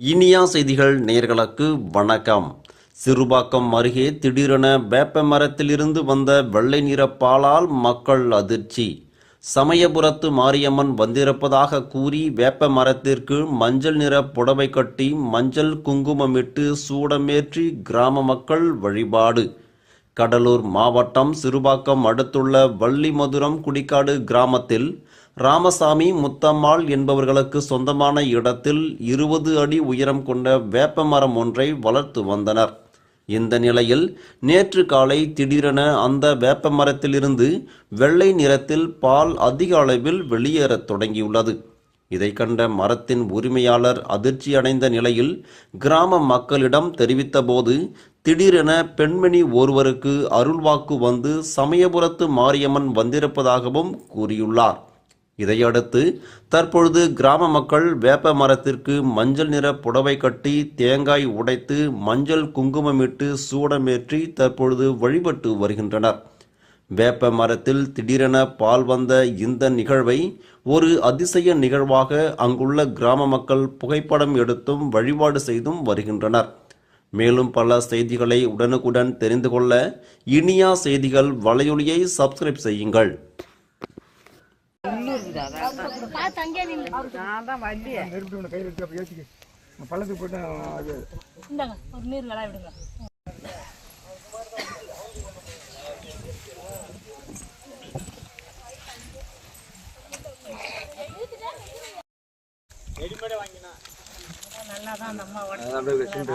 இனியா செய்திகள் நேர்களுக்கு வணக்கம். சிறுபாக்கம் அருகே திடீரென வேப்ப மரத்திலிருந்து வந்த வெள்ளை நிற பாலால் மக்கள் அதிர்ச்சி. சமயபுரத்து மாரியம்மன் வந்திருப்பதாக கூறி வேப்ப மரத்திற்கு மஞ்சள் நிற புடவை கட்டி மஞ்சள் குங்குமமிட்டு சூடமேற்றி கிராம மக்கள் வழிபாடு. கடலூர் மாவட்டம் சிறுபாக்கம் அடுத்துள்ள வள்ளிமதுரம் குடிக்காடு கிராமத்தில் ராமசாமி முத்தம்மாள் என்பவர்களுக்கு சொந்தமான இடத்தில் இருபது அடி உயரம் கொண்ட வேப்ப மரம் ஒன்றை வளர்த்து வந்தனர். இந்த நிலையில் நேற்று காலை திடீரென அந்த வேப்ப மரத்திலிருந்து வெள்ளை நிறத்தில் பால் அதிக அளவில் வெளியேறத் தொடங்கியுள்ளது. இதை கண்ட மரத்தின் உரிமையாளர் அதிர்ச்சி அடைந்த நிலையில் கிராம மக்களிடம் தெரிவித்தபோது திடீரென பெண்மணி ஒருவருக்கு அருள்வாக்கு வந்து சமயபுரத்து மாரியம்மன் வந்திருப்பதாகவும் கூறியுள்ளார். இதையடுத்து தற்பொழுது கிராம மக்கள் வேப்ப மரத்திற்கு மஞ்சள் நிற புடவை கட்டி தேங்காய் உடைத்து மஞ்சள் குங்குமமிட்டு சூடமேற்றி தற்பொழுது வழிபட்டு வருகின்றனர். வேப்ப மரத்தில் திடீரென பால் வந்த இந்த நிகழ்வை ஒரு அதிசய நிகழ்வாக அங்குள்ள கிராம மக்கள் புகைப்படம் எடுத்தும் வழிபாடு செய்தும் வருகின்றனர். மேலும் பல செய்திகளை உடனுக்குடன் தெரிந்து கொள்ள இனியா செய்திகள் வலையொலியை சப்ஸ்கிரைப் செய்யுங்கள். நான் தான் வண்டியை நெருப்பு ஒன்று கையில் எடுத்து அப்போ ஏற்றிக்கு பள்ளத்துக்கு போட்டு அது இந்தாங்க ஒரு நீர் விளைய விடுங்க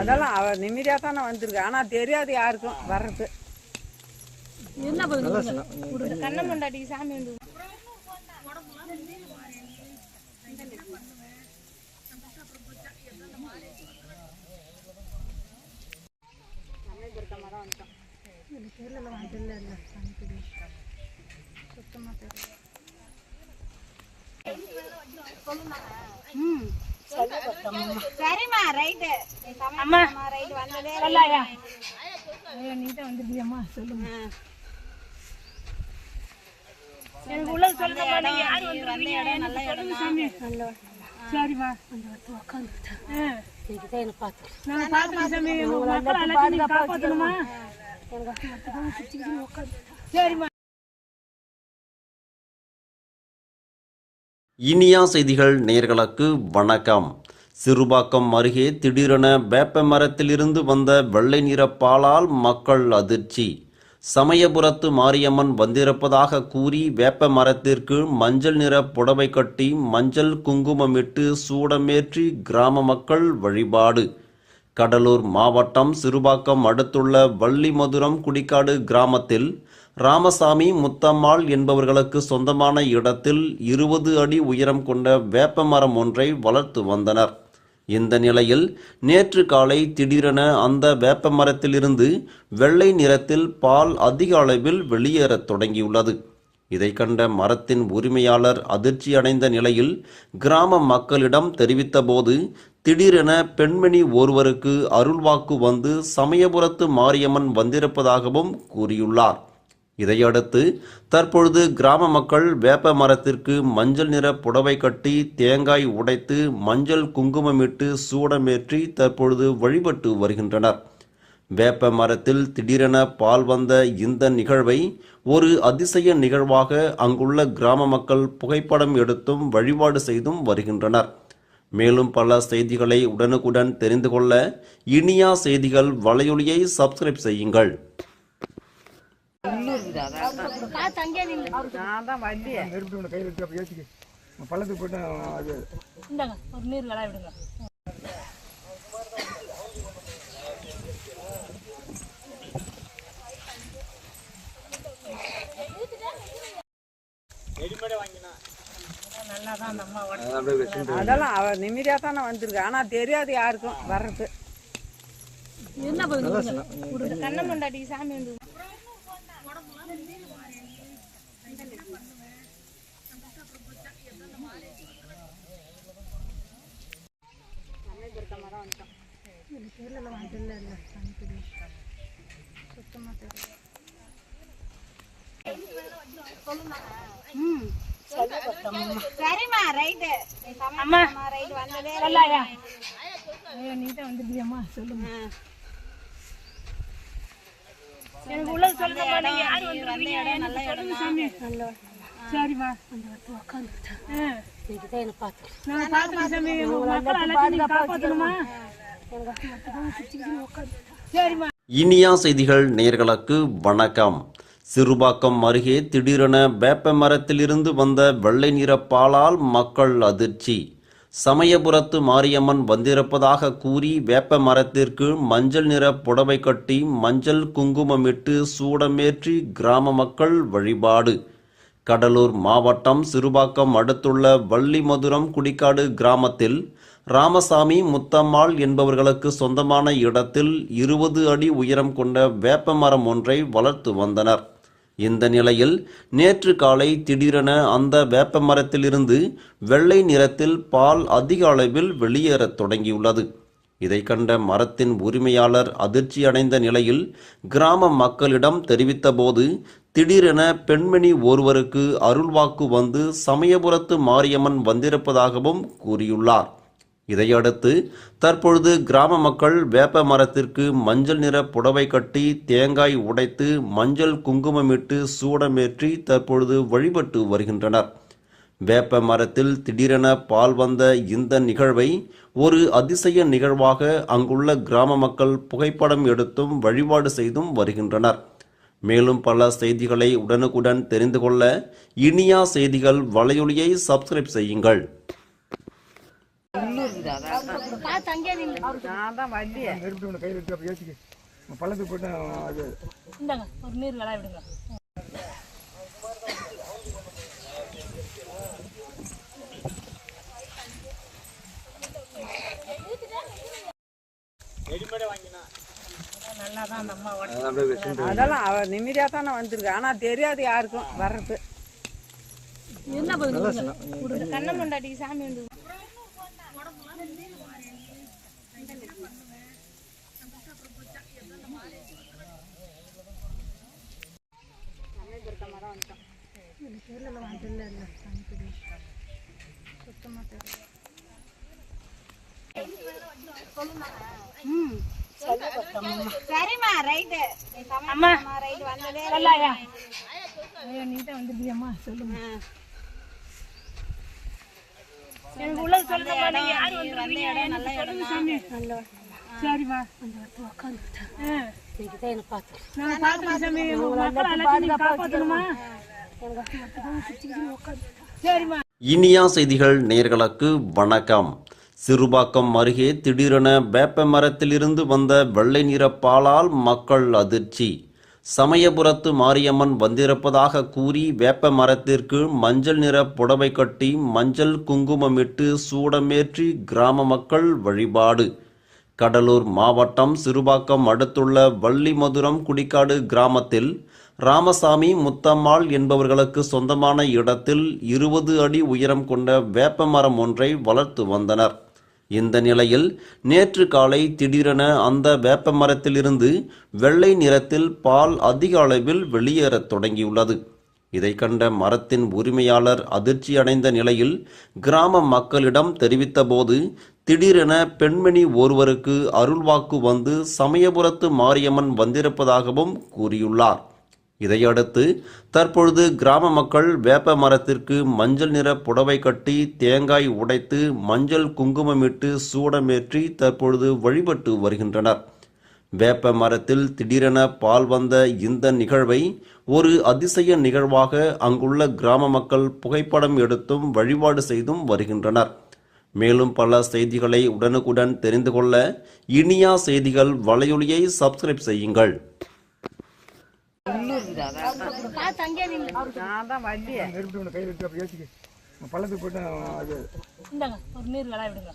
அதெல்லாம் அவ நிம்மதியாக தானே வந்திருக்கு. ஆனால் தெரியாது யாருக்கும் வர்றது. என்ன பண்ணுங்க கண்ணம் கொண்டாடி சாமி வந்து சரிம்மா ரைட்டு அம்மா. ரைட்டு வந்ததே சொல்லாயா ஐயா நீ தான் வந்துருக்கியம்மா சொல்லுங்க. எனக்கு உள்ளது சொல்லுங்க நீங்க யார் வந்திருக்கீங்க எனக்கு சொல்லுங்க சாமி. சரிம்மா நான் பார்த்துட்டு சாமி. உங்க மக்கள் எல்லாத்தையும் காப்பாற்றணுமா சரிம்மா இனியா செய்திகள் நேர்களுக்கு வணக்கம். சிறுபாக்கம் அருகே திடீரென வேப்ப மரத்திலிருந்து வந்த வெள்ளை நிற பாலால் மக்கள் அதிர்ச்சி. சமயபுரத்து மாரியம்மன் வந்திருப்பதாக கூறி வேப்ப மரத்திற்கு மஞ்சள் நிற புடவை கட்டி மஞ்சள் குங்குமமிட்டு சூடமேற்றி கிராம மக்கள் வழிபாடு. கடலூர் மாவட்டம் சிறுபாக்கம் அடுத்துள்ள வள்ளிமதுரம் குடிக்காடு கிராமத்தில் ராமசாமி முத்தம்மாள் என்பவர்களுக்கு சொந்தமான இடத்தில் இருபது அடி உயரம் கொண்ட வேப்ப மரம் ஒன்றை வளர்த்து வந்தனர். இந்த நிலையில் நேற்று காலை திடீரென அந்த வேப்ப மரத்திலிருந்து வெள்ளை நிறத்தில் பால் அதிக அளவில் வெளியேறத் தொடங்கியுள்ளது. இதை கண்ட மரத்தின் உரிமையாளர் அதிர்ச்சி அடைந்த நிலையில் கிராம மக்களிடம் தெரிவித்தபோது திடீரென பெண்மணி ஒருவருக்கு அருள்வாக்கு வந்து சமயபுரத்து மாரியம்மன் வந்திருப்பதாகவும் கூறியுள்ளார். இதையடுத்து தற்பொழுது கிராம மக்கள் வேப்ப மரத்திற்கு மஞ்சள் நிற புடவை கட்டி தேங்காய் உடைத்து மஞ்சள் குங்குமமிட்டு சூடமேற்றி தற்பொழுது வழிபட்டு வருகின்றனர். வேப்ப மரத்தில் திடீரென பால் வந்த இந்த நிகழ்வை ஒரு அதிசய நிகழ்வாக அங்குள்ள கிராம மக்கள் புகைப்படம் எடுத்தும் வழிபாடு செய்தும் வருகின்றனர். மேலும் பல செய்திகளை உடனுக்குடன் தெரிந்து கொள்ள இனியா செய்திகள் வலையொலியை சப்ஸ்கிரைப் செய்யுங்கள். நான் தான் வண்டியை. நெருப்பு ஒன்று கையில் எடுத்து அப்போ ஏற்றிக்கு பள்ளத்துக்கு போட்டு அது இந்தாங்க ஒரு நீர் விளைய விடுங்க. அதெல்லாம் அவ நிம்மதியாக தானே வந்திருக்கு. ஆனால் தெரியாது யாருக்கும் வர்றது. என்ன பண்ணுங்க கண்ணம் கொண்டாடி சாமி வந்து சொல்லுங்க சரிம்மா ரைட்டு அம்மா ரைட்டு வந்ததே சொல்லாயா நீ தான் வந்துருக்கியம்மா சொல்லுங்க எனக்கு உள்ளது சொல்லுங்க நீங்க யார் வந்திருக்கீங்க எனக்கு சொல்லுங்க சாமி. சரிம்மா நான் பார்த்துக்கிறேன் சாமி. உங்க மக்கள் எல்லாத்தையும் நீங்க காப்பாற்றணுமா சரிம்மா இனியா செய்திகள் நேயர்களுக்கு வணக்கம். சிறுபாக்கம் அருகே திடீரென வேப்ப மரத்திலிருந்து வந்த வெள்ளை நிற பாலால் மக்கள் அதிர்ச்சி. சமயபுரத்து மாரியம்மன் வந்திருப்பதாக கூறி வேப்ப மரத்திற்கு மஞ்சள் நிற புடவை கட்டி மஞ்சள் குங்குமமிட்டு சூடமேற்றி கிராம மக்கள் வழிபாடு. கடலூர் மாவட்டம் சிறுபாக்கம் அடுத்துள்ள வள்ளிமதுரம் குடிக்காடு கிராமத்தில் ராமசாமி முத்தம்மாள் என்பவர்களுக்கு சொந்தமான இடத்தில் இருபது அடி உயரம் கொண்ட வேப்ப மரம் ஒன்றை வளர்த்து வந்தனர். இந்த நிலையில் நேற்று காலை திடீரென அந்த வேப்ப மரத்திலிருந்து வெள்ளை நிறத்தில் பால் அதிக அளவில் வெளியேறத் தொடங்கியுள்ளது. இதை கண்ட மரத்தின் உரிமையாளர் அதிர்ச்சி அடைந்த நிலையில் கிராம மக்களிடம் தெரிவித்தபோது திடீரென பெண்மணி ஒருவருக்கு அருள்வாக்கு வந்து சமயபுரத்து மாரியம்மன் வந்திருப்பதாகவும் கூறியுள்ளார். இதையடுத்து தற்பொழுது கிராம மக்கள் வேப்ப மரத்திற்கு மஞ்சள் நிற புடவை கட்டி தேங்காய் உடைத்து மஞ்சள் குங்குமமிட்டு சூடமேற்றி தற்பொழுது வழிபட்டு வருகின்றனர். வேப்ப மரத்தில் திடீரென பால் வந்த இந்த நிகழ்வை ஒரு அதிசய நிகழ்வாக அங்குள்ள கிராம மக்கள் புகைப்படம் எடுத்தும் வழிபாடு செய்தும் வருகின்றனர். மேலும் பல செய்திகளை உடனுக்குடன் தெரிந்து கொள்ள இனியா செய்திகள் வலையொலியை சப்ஸ்கிரைப் செய்யுங்கள். நான் தான் வண்டியை. நெருப்பு ஒன்று கையில் எடுத்து அப்போ ஏற்றிக்கு பள்ளத்துக்கு போட்டு அது இந்தாங்க ஒரு நீர் விளைய விடுங்க. அதெல்லாம் அவ நிம்மதியாக தானே வந்திருக்கு. ஆனால் தெரியாது யாருக்கும் வர்றது. என்ன பதில் கண்ணம் கொண்டாடி சாமி வந்து சரிம்மா ரைட்டு அம்மா. ரைட்டு வந்ததே சொல்லாயா நீ தான் வந்துருக்கியம்மா சொல்லுங்க. எனக்கு உள்ளது சொல்லுங்க நீங்க யார் வந்திருக்கீங்க? எனக்கு சொல்லுங்க சாமி. சரிம்மா ஆ. நான் பார்த்துக்கிறேன் சாமி. உங்க மக்கள் எல்லாத்தையும் நீங்க காப்பாற்றணுமா சரிம்மா இனியா செய்திகள் நேர்களுக்கு வணக்கம். சிறுபாக்கம் அருகே திடீரென வேப்ப மரத்திலிருந்து வந்த வெள்ளை நிற பாலால் மக்கள் அதிர்ச்சி. சமயபுரத்து மாரியம்மன் வந்திருப்பதாக கூறி வேப்ப மரத்திற்கு மஞ்சள் நிற புடவை கட்டி மஞ்சள் குங்குமமிட்டு சூடமேற்றி கிராம மக்கள் வழிபாடு. கடலூர் மாவட்டம் சிறுபாக்கம் அடுத்துள்ள வள்ளிமதுரம் குடிக்காடு கிராமத்தில் ராமசாமி முத்தம்மாள் என்பவர்களுக்கு சொந்தமான இடத்தில் இருபது அடி உயரம் கொண்ட வேப்ப மரம் ஒன்றை வளர்த்து வந்தனர். இந்த நிலையில் நேற்று காலை திடீரென அந்த வேப்ப மரத்திலிருந்து வெள்ளை நிறத்தில் பால் அதிக அளவில் வெளியேறத் தொடங்கியுள்ளது. இதை கண்ட மரத்தின் உரிமையாளர் அதிர்ச்சி அடைந்த நிலையில் கிராம மக்களிடம் தெரிவித்தபோது திடீரென பெண்மணி ஒருவருக்கு அருள்வாக்கு வந்து சமயபுரத்து மாரியம்மன் வந்திருப்பதாகவும் கூறியுள்ளார். இதையடுத்து தற்பொழுது கிராம மக்கள் வேப்ப மரத்திற்கு மஞ்சள் நிற புடவை கட்டி தேங்காய் உடைத்து மஞ்சள் குங்குமமிட்டு சூடமேற்றி தற்பொழுது வழிபட்டு வருகின்றனர். வேப்ப மரத்தில் திடீரென பால் வந்த இந்த நிகழ்வை ஒரு அதிசய நிகழ்வாக அங்குள்ள கிராம மக்கள் புகைப்படம் எடுத்தும் வழிபாடு செய்தும் வருகின்றனர். மேலும் பல செய்திகளை உடனுக்குடன் தெரிந்து கொள்ள இனியா செய்திகள் வலையொலியை சப்ஸ்கிரைப் செய்யுங்கள். நான் தான் வண்டியை நெருப்பு ஒன்று கையில் எடுத்து அப்போ ஏற்றிக்கு பள்ளத்துக்கு போட்டு அது இந்தாங்க ஒரு நீர் விளைய விடுங்க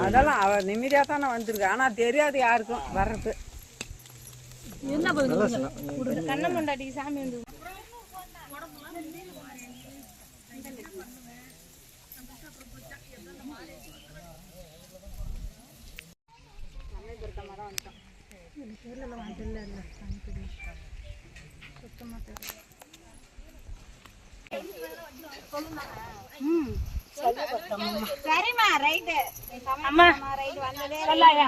அதெல்லாம் அவ நிம்மதியாக தானே வந்திருக்கு. ஆனால் தெரியாது யாருக்கும் வர்றது. என்ன பதில் கண்ணம் கொண்டாடி சாமி வந்து சரிம்மா ரைட்டு. அம்மா. ரைட் வந்ததே சொல்லாயா?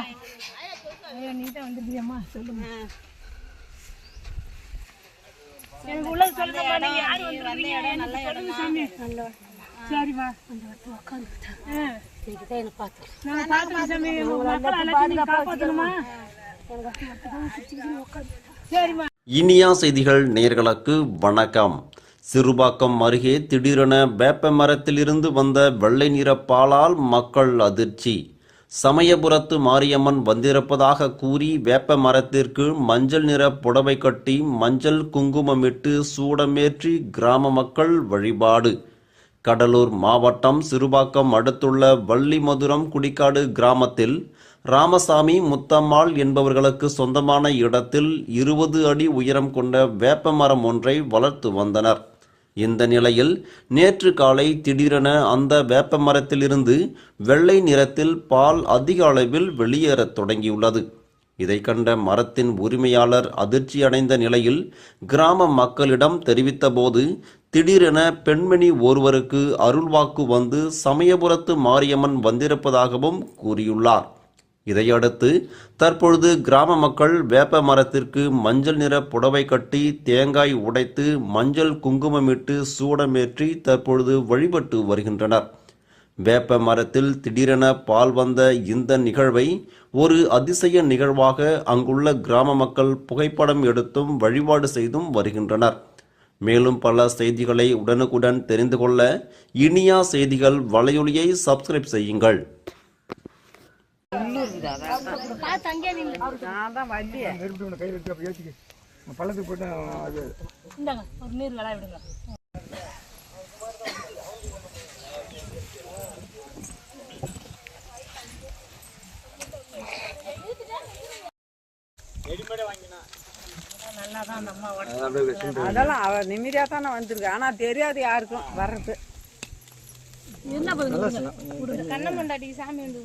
ஐயோ நீ தான் வந்துருக்கியம்மா சொல்லுங்க எனக்கு உள்ளது சொல்லுங்க நீங்க யார் வந்திருக்கீங்க எனக்கு சொல்லுங்க சாமி. சரிம்மா. ஆ. நான் பார்த்துக்கிறேன் சாமி. உங்க மக்களை எல்லாத்தையும் நீங்க காப்பாத்தணுமா? சரிம்மா. இனியா செய்திகள் நேயர்களுக்கு வணக்கம். சிறுபாக்கம் அருகே திடீரென வேப்ப மரத்திலிருந்து வந்த வெள்ளை நிற பாலால் மக்கள் அதிர்ச்சி. சமயபுரத்து மாரியம்மன் வந்திருப்பதாக கூறி வேப்ப மரத்திற்கு மஞ்சள் நிற புடவை கட்டி மஞ்சள் குங்குமமிட்டு சூடமேற்றி கிராம மக்கள் வழிபாடு. கடலூர் மாவட்டம் சிறுபாக்கம் அடுத்துள்ள வள்ளிமதுரம் குடிக்காடு கிராமத்தில் ராமசாமி முத்தம்மாள் என்பவர்களுக்கு சொந்தமான இடத்தில் இருபது அடி உயரம் கொண்ட வேப்ப மரம் ஒன்றை வளர்த்து வந்தனர். இந்த நிலையில் நேற்று காலை திடீரென அந்த வேப்ப மரத்திலிருந்து வெள்ளை நிறத்தில் பால் அதிக அளவில் வெளியேறத் தொடங்கியுள்ளது. இதை கண்ட மரத்தின் உரிமையாளர் அதிர்ச்சியடைந்த நிலையில் கிராம மக்களிடம் தெரிவித்தபோது திடீரென பெண்மணி ஒருவருக்கு அருள்வாக்கு வந்து சமயபுரத்து மாரியம்மன் வந்திருப்பதாகவும் கூறியுள்ளார். இதையடுத்து தற்பொழுது கிராம மக்கள் வேப்ப மரத்திற்கு மஞ்சள் நிற புடவை கட்டி தேங்காய் உடைத்து மஞ்சள் குங்குமமிட்டு சூடமேற்றி தற்பொழுது வழிபட்டு வருகின்றனர். வேப்ப மரத்தில் திடீரென பால் வந்த இந்த நிகழ்வை ஒரு அதிசய நிகழ்வாக அங்குள்ள கிராம மக்கள் புகைப்படம் எடுத்தும் வழிபாடு செய்தும் வருகின்றனர். மேலும் பல செய்திகளை உடனுக்குடன் தெரிந்து கொள்ள இனியா செய்திகள் வலையொலியை சப்ஸ்கிரைப் செய்யுங்கள். நான் தான் வண்டியை. நெருப்பு ஒன்று கையில் எடுத்து அப்போ ஏற்றிக்க நம்ம பள்ளத்துக்கு போயிட்டா அது இந்தாங்க ஒரு நீர் விளைய விடுங்க. அதெல்லாம் அவ நிம்மதியா தானே வந்திருக்கு. ஆனா தெரியாது யாருக்கும் வர்றது என்ன பதில் கண்ணம் கொண்டாடி சாமி வந்து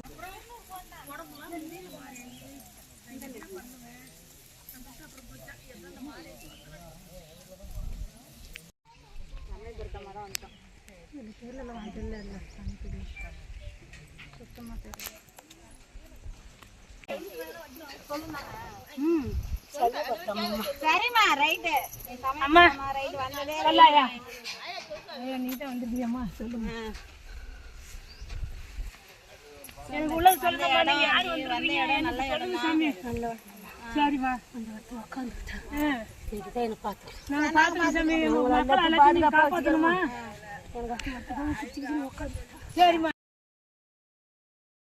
சரிம்மா ரைட்டு அம்மா. ரைட் வந்ததே சொல்லாயா? ஐயோ நீ தான் வந்துருக்கியம்மா சொல்லுங்க. எனக்கு உள்ளது சொல்லுங்க நீங்க யார் வந்திருக்கீங்க எனக்கு சொல்லுங்க சாமி. சரிம்மா ஆ. நான் பார்த்துக்கிறேன் சாமி. உங்க மக்களை எல்லாத்தையும் நீங்க காப்பாத்தணுமா? சரிம்மா